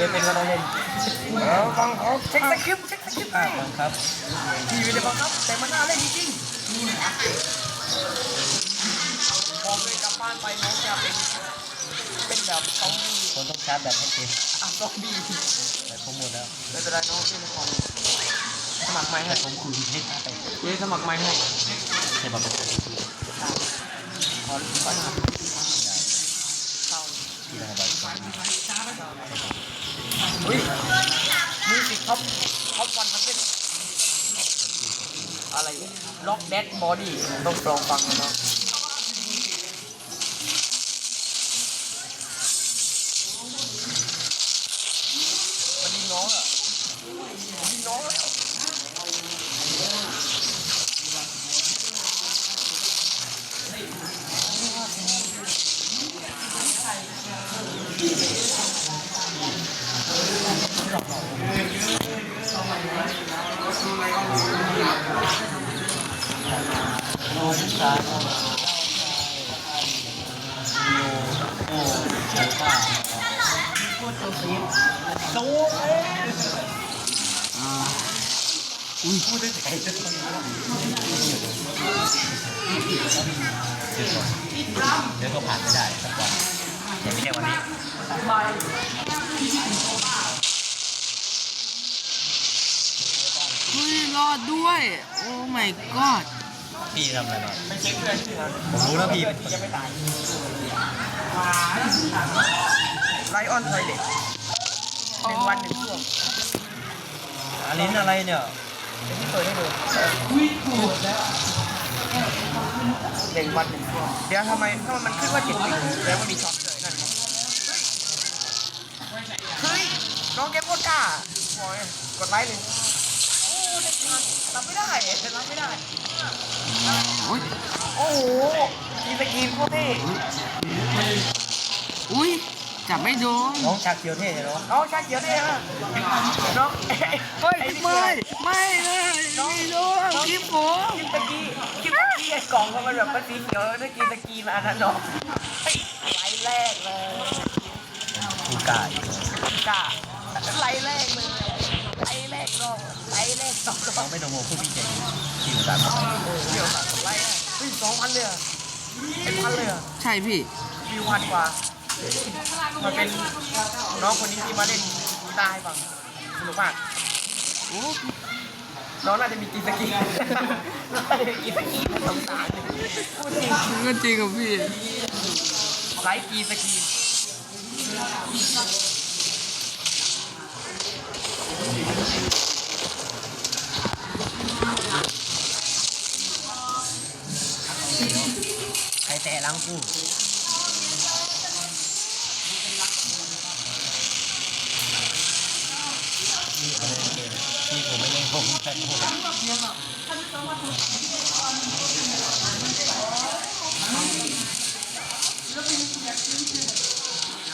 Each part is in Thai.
ไม่เป็นก็ต้องเล่นเออฟังเขาเช็คสคริปต์เช็คสคริปต์อ่าให้บังคับทีวีเลยบังคับแต่มันน่าเล่นจริงๆบอกเลยกลับบ้านไปน้องจะเป็นเป็นแบบซอมบี้คนต้องชาร์จแบตให้เต็มอะซอมบี้แต่ผมหมดแล้วไม่เป็นไรน้องเล่นของสมัครใหม่แต่ให้ผมคุยให้ไปเว้ยสมัครใหม่ให้ใช่ป่ะเป็นขอขอถามเข้าที่ระบายความ อุ้ยมิวสิกท็อปท็อปวันทันเซ็ตอะไรล็อกแดดบอดี้ต้องลองฟังนะเนาะมันยิงน้องอะ ยิงน้องแล้เดี๋ยวก็ผ่านไม่ได้สักวันแต่ไม่ใช่วันนี้ เฮ้ย รอดด้วย โอ้ my god พี่ทำอะไรมาไม่เช็คเพื่อนชื่อนะผมรู้แล้วพี่เพื่อนที่ยังไม่ตายไลออนไทยเด็กหนึ่งวันหนึ่งช่วงอันนี้อะไรเนี่ยเดี๋ยวพี่เปิดให้ดูหนึ่งวันหนึ่งช่วงเดี๋ยวทำไมถ้ามันขึ้นว่าเจ็ดปีแล้วมันมีช็อตเลยนั่นไงเฮ้ยน้องเกมโคตรกล้าบอยกดไลค์เลยโอ้ได้ทัน รับไม่ได้รับไม่ได้โอ้ยโอ้โหมีสกินโคตรเท่อุ้ยจับไม่โดนน้องชาเกียวเท่เหรอน้องชาเขียวเท่ฮะน้องเฮ้ยไม่ไม่เลยไม่โดนคลิปผมคลิปตะกี้คลิปตะกี้ไอ้กล่องเขามันแบบเป็นสีเขียวแล้วตะกี้ตะกี้มาอันนั้นเนาะเฮ้ยไลน์แรกเลยผู้กล้าอยู่กล้าไลน์แรกเลยไลน์แรกน้องไลน์แรก ไม่ต้องห่วงผู้พี่ใจดีที่อุตส่าห์มาเดี๋ยวสั่งไลน์แรกเฮ้ยสองพันเลยเหรอเป็นพันเลยเหรอใช่พี่ วิวพันกว่ามันเป็นน้องคนนี้ที่มาเล่นกีตาร์ให้ฟังสนุกมากโอ้น้องน่าจะมีกีสกีน่าจะมีกีสกีผสมสารพูดจริงมันก็จริงกับพี่ไลฟ์กีสกี ใครแต่ล้างกูพี่ผมไม่เล่นผมแฟนผม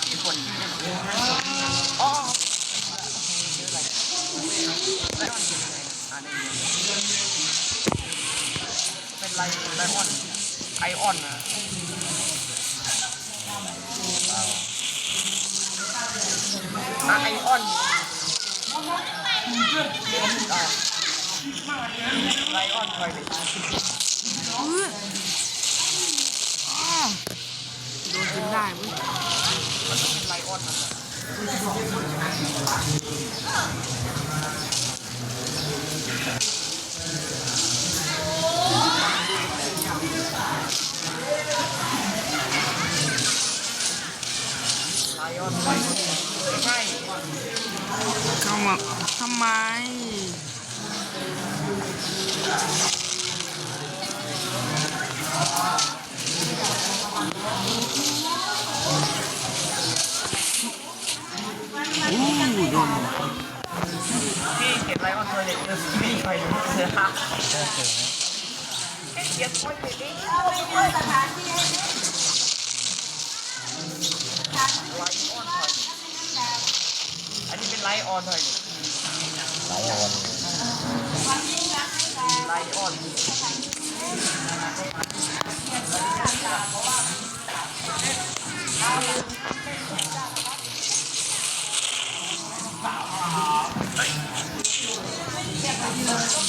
มีคนที่เล่นอ๋อชื่ออะไรไลอ เป็นไงนะอ่านได้ยินเป็นไลออนไอออนนะอะไอออนไลออนทอยเลทเอออ้าโดนจนได้เว้ยมันต้องเป็นไลออนนะ เข้ามาทำไม อันนี้เป็นไลออนเลยไลออนไลออนสาว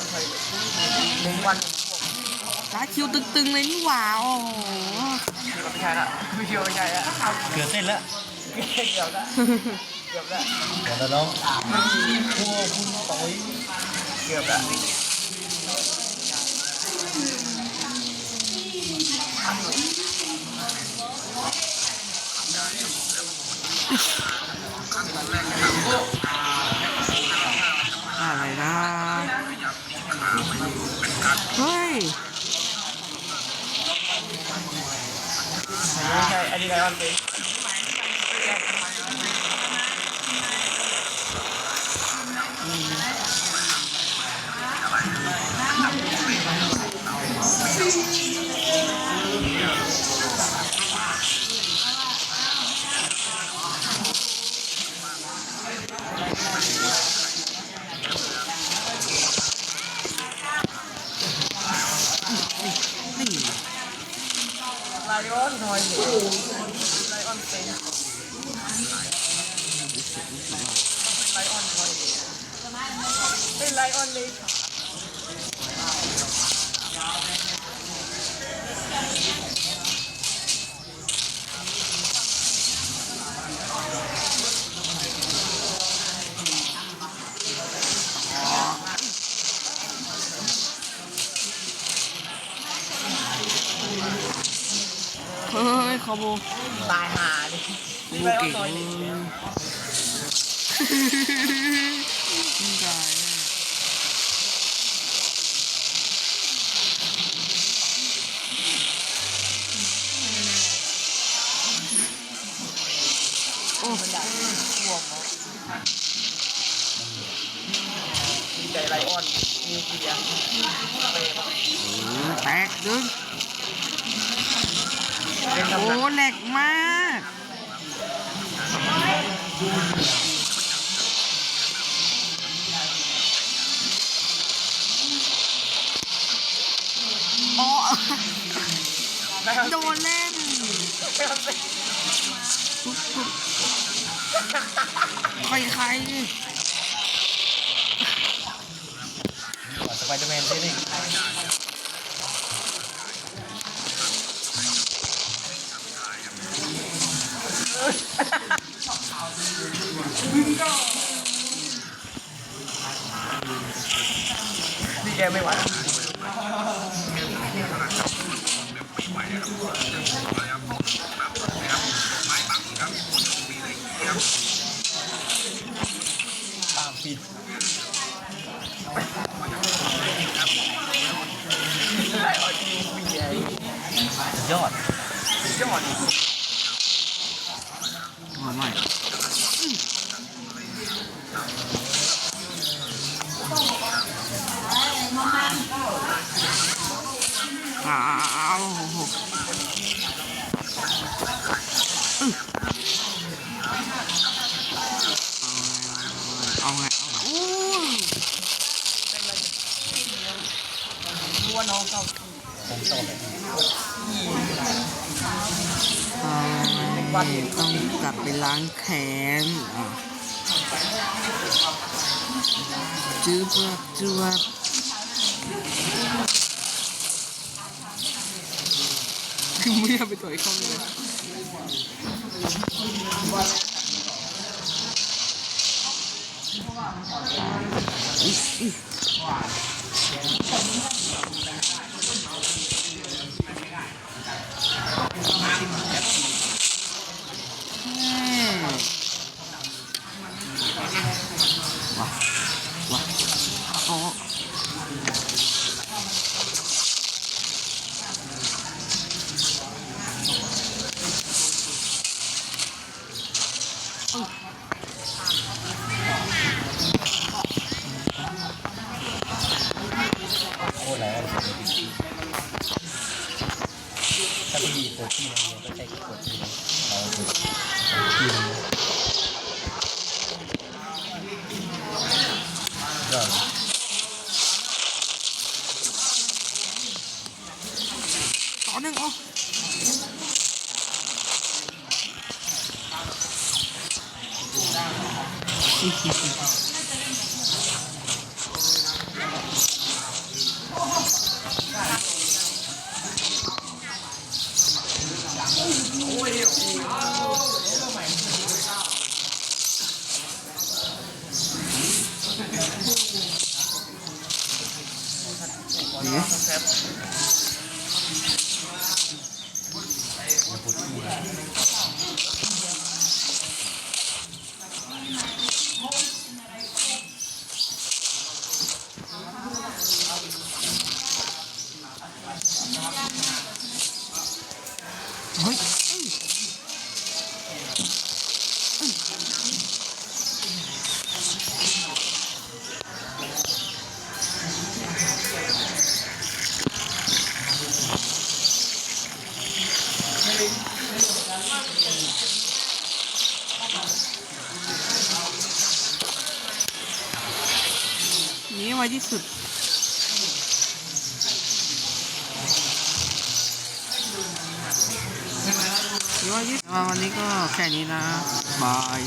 ออนไทยเลยหนึ่งวันหนึ่งพวกร้านคิวตึงๆเลยนี่หว่าโอ้โหไม่ใช่ละไม่เกี่ยวไม่ใช่ละเกือบเต้นแล้วเกี่ยวละเกี่ยวละเดี๋ยวเราน้องพวกคุณต่อยเกี่ยวละอะไเฮ้ยไม่ใช่อั ไลอ อโบตายหาดิโบไลออนเก่งทอยนี่ได้โอ้มันอยากห่วงเนาะดีใจไลออนนิวเคลียร์เปย์ป่ะแตกดึงเล่นทำ โอ้หนักแหล็กมากอ๋อไลออนโดนเล่นไลออนเป็นทุกทุกใครใครสไปเดอร์แมนเต้นอีก ไม่ไหวตามปิดไลออนนิวเคลียร์สุดยอดยอด มาใหม่อ้าวเอาไงเอาโอ้รู้ว่าน้องเขาผมชอบแบบนี้ต้องกลับไปล้างแค้นอะจืบจืบ ไม่อยากไปต่อยเขาเลยอ ต่อหนึ่งเอ นี่ แซฟ อย่าปวดขี้ เฮ้ย นี่ไวที่สุดนี่ ไวที่สุด วันนี้ก็แค่นี้นะ บาย